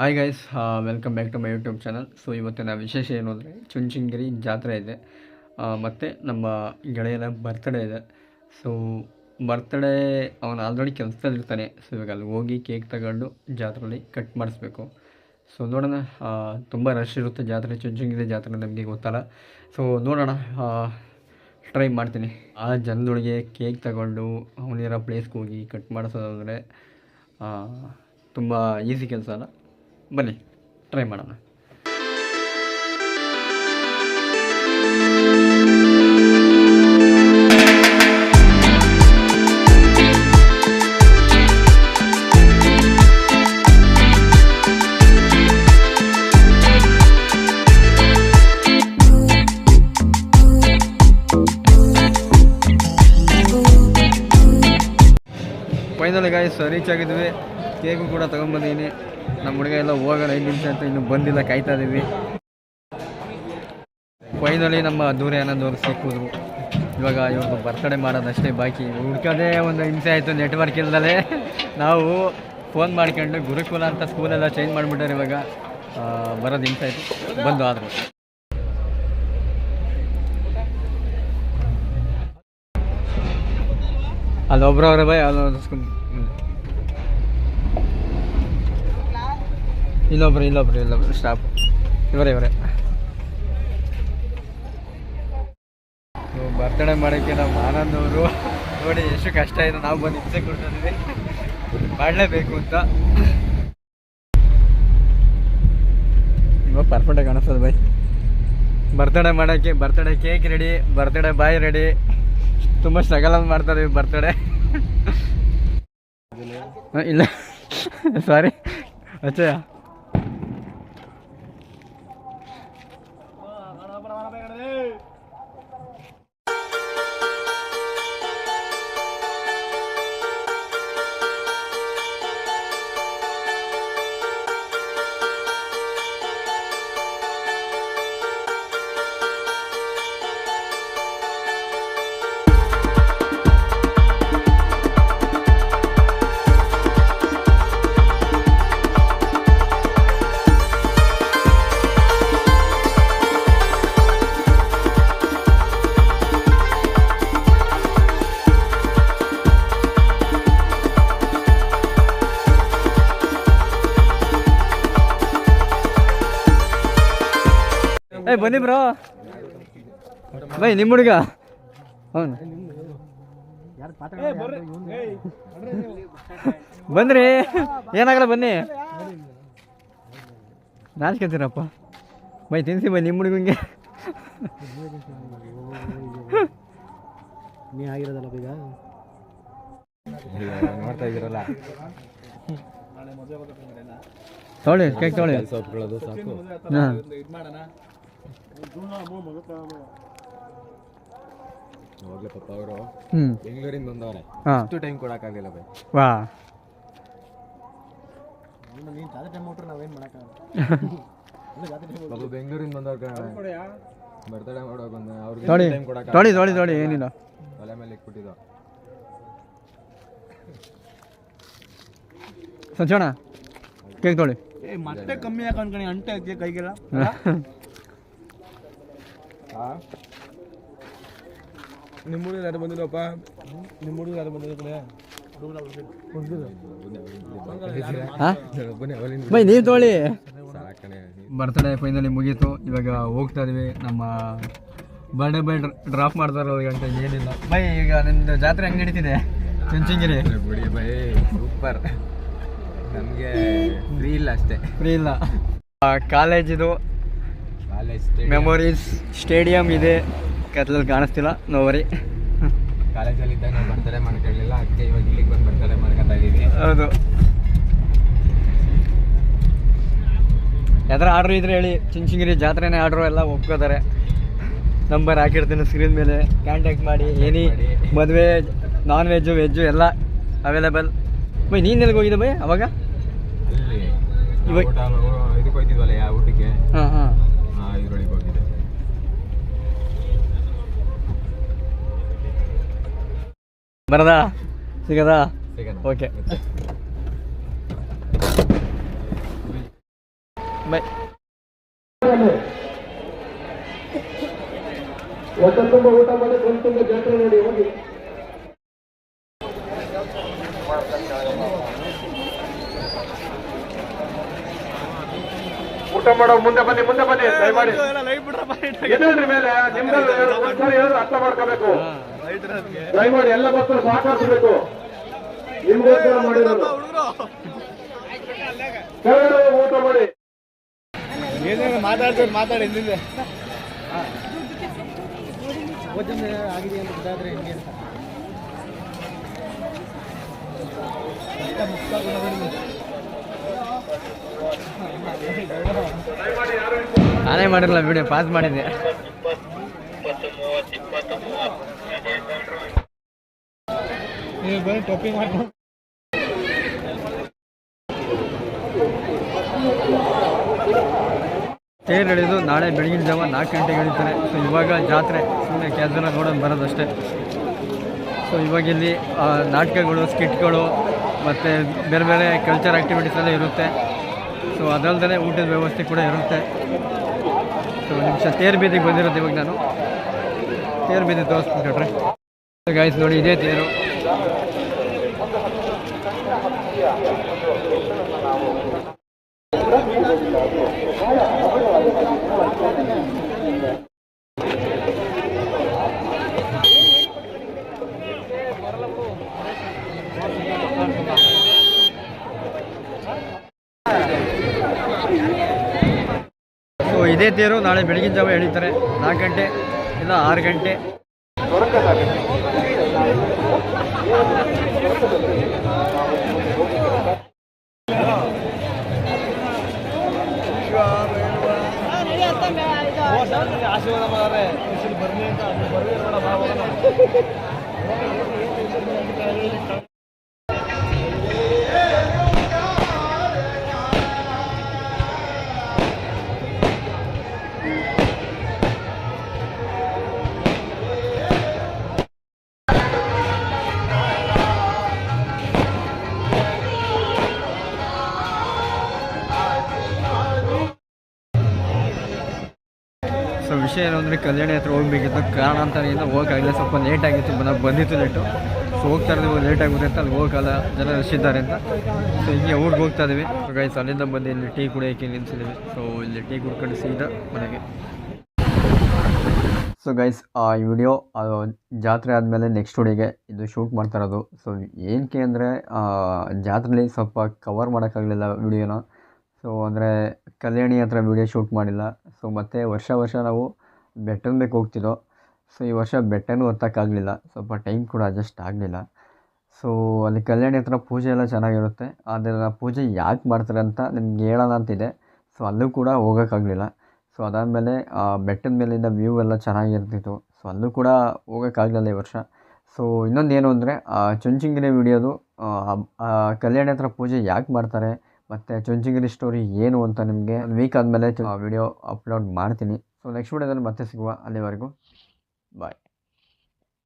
Hi guys welcome back to my YouTube channel so ಇವತ್ತಿನ ವಿಶೇಷ ಏನು ಅಂದರೆ ಚುಂಚನಗಿರಿ ಜಾತ್ರೆ ಇದೆ. ಮತ್ತು ನಮ್ಮ ಗೆಳೆಯನ ಬರ್ತ್ಡೇ ಇದೆ. ಸೊ ಬರ್ತ್ಡೇ ಅವನು ಆಲ್ರೆಡಿ ಕೆಲಸದಲ್ಲಿರ್ತಾನೆ ಸೊ ಇವಾಗ ಅಲ್ಲಿ ಹೋಗಿ ಕೇಕ್ ತಗೊಂಡು ಜಾತ್ರೆಯಲ್ಲಿ ಕಟ್ ಮಾಡಿಸ್ಬೇಕು. ಸೊ ನೋಡೋಣ ತುಂಬ ರಶ್ ಇರುತ್ತೆ ಜಾತ್ರೆ ಚುಂಚನಗಿರಿ ಜಾತ್ರೆ ನಮಗೆ ಗೊತ್ತಲ್ಲ. ಸೊ ನೋಡೋಣ ಟ್ರೈ ಮಾಡ್ತೀನಿ. ಆ ಜನದೊಳಗೆ ಕೇಕ್ ತಗೊಂಡು ಅವನಿರೋ ಪ್ಲೇಸ್ಗೆ ಹೋಗಿ ಕಟ್ ಮಾಡಿಸೋದಂದರೆ ತುಂಬ ಈಸಿ ಕೆಲಸ ಅಲ್ಲ? ಬನ್ನಿ ಟ್ರೈ ಮಾಡೋಣ. ಫೈನಲಿ ಗಾಯಸ್ ರೀಚ್ ಆಗಿದ್ವಿ. ಕೇಕು ಕೂಡ ತೊಗೊಂಬಂದಿದ್ದೀನಿ ನಮ್ಮ ಹುಡುಗ ಎಲ್ಲ ಹೋಗೋಣ, ಐದು ನಿಮಿಷ ಅಂತ ಇನ್ನೂ ಬಂದಿಲ್ಲ, ಕಾಯ್ತಾ ಇದ್ದೀವಿ ಫೈನಲಿ ನಮ್ಮ ದೂರ ಅನ್ನೋದವ್ರು ಸಿಕ್ಕಿದ್ರು. ಇವಾಗ ಇವ್ರದ್ದು ಬರ್ತಡೇ ಮಾಡೋದಷ್ಟೇ ಬಾಕಿ. ಹುಡ್ಕೋದೇ ಒಂದು ಹಿಂಸೆ ಆಯಿತು ನೆಟ್ವರ್ಕ್ ಇಲ್ದಲೇ. ನಾವು ಫೋನ್ ಮಾಡ್ಕೊಂಡು ಗುರುಕುಲ ಅಂತ ಸ್ಕೂಲೆಲ್ಲ ಚೇಂಜ್ ಮಾಡಿಬಿಟ್ಟಾರೆ ಇವಾಗ. ಬರೋದು ಹಿಂಸೆ ಆಯಿತು. ಬಂದು ಆದರು. ಅಲ್ಲಿ ಬಾಯ್ ಅಲ್ಲೊಂದು ಇಲ್ಲೊಬ್ರು ಇಲ್ಲೊಬ್ರು ಇಲ್ಲೊಬ್ರು ಸ್ಟಾಪ್ ಇವರೇ ಇವರೇ. ಬರ್ತಡೇ ಮಾಡೋಕ್ಕೆ ನಮ್ಮ ಅವರು. ನೋಡಿ ಎಷ್ಟು ಕಷ್ಟ ಇದೆ ನಾವು ಬಂದು ಹಿಂಸೆ ಕೊಡ್ತಿದ್ವಿ. ಮಾಡಲೇಬೇಕು ಅಂತ. ಇವಾಗ ಪರ್ಫೆಕ್ಟಾಗಿ ಕಾಣಿಸ್ತದೆ ಬೈ ಬರ್ತಡೇ ಮಾಡೋಕ್ಕೆ birthday cake ready birthday boy ready ತುಂಬ ಸ್ಟ್ರಗಲ್ ಅಂತ ಮಾಡ್ತಾರೆ ಬರ್ತಡೇ. ಇಲ್ಲ. ಸಾರಿ ಅಚ್ಚಯ್ಯ. ಏ ಬನ್ನಿ ಬ್ರೋ. ಬೈ ನಿಮ್ಮ ಹುಡುಗ. ಅವನು ಬಂದ್ರಿ ಏನಾಗಲ್ಲ ಬನ್ನಿ. ನಾಚ್ಕೊತೀರಪ್ಪ. ಬೈ ತಿನ್ಸಿ ಬೈ ನಿಮ್ಮ ಹುಡುಗಂಗೆ ನೀ ಆಗಿರೋದಲ್ಲ ಈಗ. ನೋಡ್ತಾ ಇದ್ದೀರಲ್ಲ ತೊಗೊಳ್ಳಿ. ಕೇಕ್ ತೊಗೊಳ್ಳಿ ಸಾಕು. ಹಾಂ. ಹೋಗ್ಲಿ ಪಪ್ಪ ಅವರು. ಹ್ಞೂ ಬೆಂಗಳೂರಿಂದ ಬಂದವ್ರೆ. ಹಾಂ. ಅಷ್ಟು ಟೈಮ್ ಕೊಡೋಕ್ಕಾಗಲಿಲ್ಲ ಬೈ. ವಾ. ನೀನು ಜಾತ್ರೆ ಟೈಮ್ ಕೊಟ್ರೆ ನಾವೇನು ಮಾಡೋಕ್ಕಾಗಲ್ಲ. ಪಾಪ ಬೆಂಗಳೂರಿಂದ ಬಂದವ್ರ ಬರ್ತಡೇ ಮಾಡೋಕೆ ಬಂದ. ಅವ್ರಿಗೆ ತೊಳಿ ಟೈಮ್ ಕೊಡೋಕೆ ತೊಳಿ ತೊಳಿ ತೊಳಿ ಏನಿಲ್ಲ. ತಲೆ ಮೇಲೆ ಇಟ್ಬಿಟ್ಟಿದ್ದು. ಸಂಚೋಣ ಕೇಕ್ ತೊಳಿ ಏ ಮತ್ತೆ ಕಮ್ಮಿ ಯಾಕೆ ಅನ್ಕೊಂಡು ಅಂಟೆ ಕೈಗೆಲ್ಲ? ನಿಮ್ಮ ಹುಡುಗ ಯಾರು ಬಂದಿಲ್ಲಪ್ಪ? ನಿಮ್ಮ ಹುಡುಗ ಯಾರು ಬಂದಿರೋ ಕಡೆ ಬನ್ನಿ ಅವಲಿಂದ ಬೈ ನೀವು ತೊಗೊಳ್ಳಿ. ಬರ್ತಡೇ ಫೈನಲಿ ಮುಗೀತು. ಇವಾಗ ಹೋಗ್ತಾ ಇದೀವಿ. ನಮ್ಮ ಬರ್ಡೇ ಬೈ ಡ್ರಾಪ್ ಮಾಡ್ತಾರೋ ಅಂತ ಏನಿಲ್ಲ. ಬೈ ಈಗ ನಿಮ್ದು ಜಾತ್ರೆ ಹೆಂಗ್ ನಡೀತಿದೆ? ಚುಂಚನಗಿರಿ ಬಿಡಿ ಬೈ ಸೂಪರ್ ನಮಗೆ ಫ್ರೀ ಇಲ್ಲ ಅಷ್ಟೇ. ಫ್ರೀ ಇಲ್ಲ. ಕಾಲೇಜಿದು ಕಾಲೇಜ್ ಮೆಮೊರೀಸ್ ಸ್ಟೇಡಿಯಂ ಇದೆ. ಕತ್ಲಲ್ಲಿ ಕಾಣಿಸ್ತಿಲ್ಲ. ನೋವರಿ ಕಾಲೇಜಲ್ಲಿ ಇದ್ದಾಗ ನಾವು ಬರ್ತಡೇ ಮಾಡ್ಕೊಳ್ಳಿಲ್ಲ ಅದಕ್ಕೆ ಇವಾಗ ಇಲ್ಲಿಗೆ ಬಂದು ಬರ್ತಾರೆ ಮಾಡ್ಕೊತಾ ಇದ್ದೀವಿ ಹೌದು. ಯಾವ್ದಾರ ಆರ್ಡ್ರ್ ಇದ್ರೆ ಹೇಳಿ. ಚಿಂಚಿಂಗಿರಿ ಜಾತ್ರೆನೇ ಆರ್ಡ್ರು ಎಲ್ಲ ಒಪ್ಕೋತಾರೆ. ನಂಬರ್ ಹಾಕಿರ್ತೀನಿ ಸ್ಕ್ರೀನ್ ಮೇಲೆ. ಕಾಂಟ್ಯಾಕ್ಟ್ ಮಾಡಿ. ಏನಿ ಮದುವೆ ನಾನ್ ವೆಜ್ಜು ವೆಜ್ಜು ಎಲ್ಲ ಅವೈಲೇಬಲ್ ಬೈ ನೀನು ಎಲ್ಲಿಗೆ ಹೋಗಿದೆ ಬೈ? ಅವಾಗ? ಇವಾಗ- ಇದಕ್ಕೆ ಹೋಯ್ತಿದ್ವಲ್ಲ ಯಾವ ಊಟಕ್ಕೆ? ಹಾಂ ಹಾಂ. ಹಾಂ ಇದ್ರೊಳಗೆ ಹೋಗಿದ್ದೆ ಬರದಾ? ಸಿಗದಾ? ಓಕೆ. ಮತ್ತೆ ಬಾಯ್ ಊಟ ಮಾಡೋ ಮುಂದೆ ಬನ್ನಿ ಮುಂದೆ ಬನ್ನಿ ದಯಮಾಡಿ. ಎದ್ದೇಳ್ರಿ ಮೇಲೆ ನಿಮ್ಗೆಲ್ಲ ಒಂದ್ಸರಿ ಹೇಳಿದ್ರೆ ಅರ್ಥ ಮಾಡ್ಕೋಬೇಕು. ದಯಮಾಡಿ ಎಲ್ಲ ಭಕ್ತರು ಸಹಕರಿಸಬೇಕು. ನಿಮ್ಗೋಸ್ಕರ ಮಾಡಿರೋದು ಊಟ ಮಾಡಿ. ಏನೇನು ಮಾತಾಡ್ತಾರೆ ಮಾತಾಡಿ ಹಿಂದೆ ಆಗಿದೆ ಅಂತ ಗೊತ್ತಾದ್ರೆ ಹೆಂಗೆ ಅಂತ ನಾನೇ ಮಾಡಿರಲ್ಲ ಬಿಡಿ ಪಾಸ್ ಮಾಡಿದ್ದೆ. ಬರೀ ಟೊಪ್ಪಿ ಮಾಡಿ ತೇರು ಎಳೆದು ನಾಳೆ ಬೆಳಗಿನ ಜಾವ ನಾಲ್ಕು ಗಂಟೆಗೆ ಹಿಡಿತಾರೆ ಸೊ ಇವಾಗ ಜಾತ್ರೆ ಸುಮ್ಮನೆ ಕ್ಯಾಸನ ನೋಡೋದು ಬರೋದಷ್ಟೇ. ಸೊ ಇವಾಗ ಇಲ್ಲಿ ನಾಟಕಗಳು ಸ್ಕಿಟ್ಗಳು ಮತ್ತು ಬೇರೆ ಬೇರೆ ಕಲ್ಚರ್ ಆ್ಯಕ್ಟಿವಿಟೀಸ್ ಎಲ್ಲ ಇರುತ್ತೆ. ಸೊ ಅದಲ್ಲದೆ ಊಟದ ವ್ಯವಸ್ಥೆ ಕೂಡ ಇರುತ್ತೆ. ಸೊ ನಿಮಿಷ ತೇರು ಬೀದಿಗೆ ಬಂದಿರೋದು ಇವಾಗ ನಾನು. ತೇರು ಬೀದಿ ತೋರಿಸ್ಬಿಟ್ರೆ ಗಾಯ್ಸ್ ನೋಡಿ ಇದೇ ತೇರು ಸೊ ಇದೇ ತೇರು ನಾಳೆ ಬೆಳಗಿನ ಜಾವ ಎಳಿತಾರೆ. ನಾಲ್ಕು ಗಂಟೆ ಇಲ್ಲ ಆರು ಗಂಟೆ. ಆಶೀರ್ವಾದ ಅಂತ ಸೊ ವಿಷಯ ಏನಂದರೆ ಕಲ್ಯಾಣಿ ಹತ್ರ ಹೋಗ್ಬೇಕಿತ್ತು. ಕಾರಣಾಂತರದಿಂದ ಹೋಗೋಕ್ಕಾಗಲಿಲ್ಲ. ಸ್ವಲ್ಪ ಲೇಟ್ ಆಗಿತ್ತು. ಬಂದಿತ್ತು ಲೇಟು ಸೊ ಹೋಗ್ತಾ ಇದ್ದೀವಿ ಲೇಟ್ ಆಗುತ್ತೆ ಅಂತ ಅಲ್ಲಿ ಹೋಗಲ್ಲ ಜನ ರಶ್ ಇದ್ದಾರೆ ಅಂತ. ಸೊ ಹಿಂಗೆ ಊರಿಗೆ ಹೋಗ್ತಾ ಇದ್ದೀವಿ. ಸೊ ಗೈಸ್ ಅಲ್ಲಿಂದ ಬಂದು ಇಲ್ಲಿ ಟೀ ಕುಡಿಯೋಕ್ಕೆ ನಿಲ್ಸಿದ್ದೀವಿ. ಸೊ ಇಲ್ಲಿ ಟೀ ಕುಡ್ಕೊಂಡು ಸೀದಾ ಮನೆಗೆ. ಸೊ ಗೈಸ್ ಆ ವಿಡಿಯೋ ಜಾತ್ರೆ ಆದಮೇಲೆ ನೆಕ್ಸ್ಟ್ ಹುಡಿಗೆ ಇದು ಶೂಟ್ ಮಾಡ್ತಾ ಇರೋದು. ಸೊ ಏನಕ್ಕೆ ಅಂದರೆ ಜಾತ್ರೆಯಲ್ಲಿ ಸ್ವಲ್ಪ ಕವರ್ ಮಾಡೋಕ್ಕಾಗಲಿಲ್ಲ ವಿಡಿಯೋನ ಸೊ ಅಂದರೆ ಕಲ್ಯಾಣಿ ಹತ್ರ ವಿಡಿಯೋ ಶೂಟ್ ಮಾಡಿಲ್ಲ. ಸೊ ಮತ್ತು ವರ್ಷ ವರ್ಷ ನಾವು ಬೆಟ್ಟನ ಬೇಕು ಹೋಗ್ತಿದ್ದೋ ಸೊ ಈ ವರ್ಷ ಬೆಟ್ಟನೂ ಹತ್ತಕ್ಕಾಗಲಿಲ್ಲ. ಸ್ವಲ್ಪ ಟೈಮ್ ಕೂಡ ಅಡ್ಜಸ್ಟ್ ಆಗಲಿಲ್ಲ. ಸೊ ಅಲ್ಲಿ ಕಲ್ಯಾಣಿ ಹತ್ರ ಪೂಜೆ ಎಲ್ಲ ಚೆನ್ನಾಗಿರುತ್ತೆ. ಆದರೆ ಆ ಪೂಜೆ ಯಾಕೆ ಮಾಡ್ತಾರೆ ಅಂತ ನಿಮ್ಗೆ ಹೇಳೋಣ ಅಂತಿದೆ. ಸೊ ಅಲ್ಲೂ ಕೂಡ ಹೋಗೋಕ್ಕಾಗಲಿಲ್ಲ. ಸೊ ಅದಾದಮೇಲೆ, ಆ ಬೆಟ್ಟದ ಮೇಲಿಂದ ವ್ಯೂ ಎಲ್ಲ ಚೆನ್ನಾಗಿರ್ತಿತ್ತು. ಸೊ ಅಲ್ಲೂ ಕೂಡ ಹೋಗೋಕ್ಕಾಗಲಿಲ್ಲ ಈ ವರ್ಷ. ಸೊ ಇನ್ನೊಂದು ಏನು ಅಂದರೆ ಚುಂಚುಂಗಿರಿ ವಿಡಿಯೋದು ಕಲ್ಯಾಣಿ ಹತ್ರ ಪೂಜೆ ಯಾಕೆ ಮಾಡ್ತಾರೆ? ಮತ್ತು ಚುಂಚಿಗಿರಿ ಸ್ಟೋರಿ ಏನು ಅಂತ ನಿಮಗೆ ವೀಕ್ ಆದಮೇಲೆ ವಿಡಿಯೋ ಅಪ್ಲೋಡ್ ಮಾಡ್ತೀನಿ. ಸೊ ನೆಕ್ಸ್ಟ್ ವಿಡಿಯೋದಲ್ಲಿ ಮತ್ತೆ ಸಿಗುವ ಅಲ್ಲಿವರೆಗೂ. ಬಾಯ್